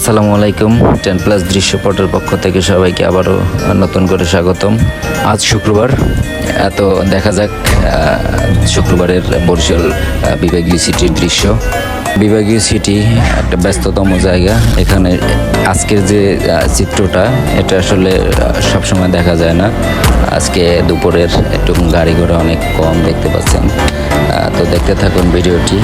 আসসালামু আলাইকুম। Ten plus দৃশ্যপটের পক্ষ থেকে সবাইকে আবারও নতুন করে স্বাগতম। আজ শুক্রবার এত দেখা যাক শুক্রবারের বরিশাল বিভাগীয় সিটির দৃশ্য। বিভাগীয় সিটি একটা ব্যস্ততম জায়গা। এখানে আজকের যে চিত্রটা, এটা আসলে সবসময় দেখা যায় না। আজকে দুপুরের একটু গাড়ি ঘোড়া অনেক কম দেখতে পাচ্ছেন। তো দেখতে থাকুন ভিডিওটি।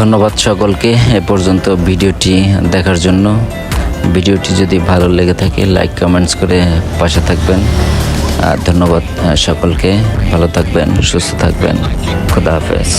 ধন্যবাদ সকলকে। এ পর্যন্ত ভিডিওটি দেখার জন্য। ভিডিওটি যদি ভালো লেগে থাকে লাইক কমেন্টস করে পাশে থাকবেন। আর ধন্যবাদ সকলকে। ভালো থাকবেন, সুস্থ থাকবেন। খুদা হাফেজ।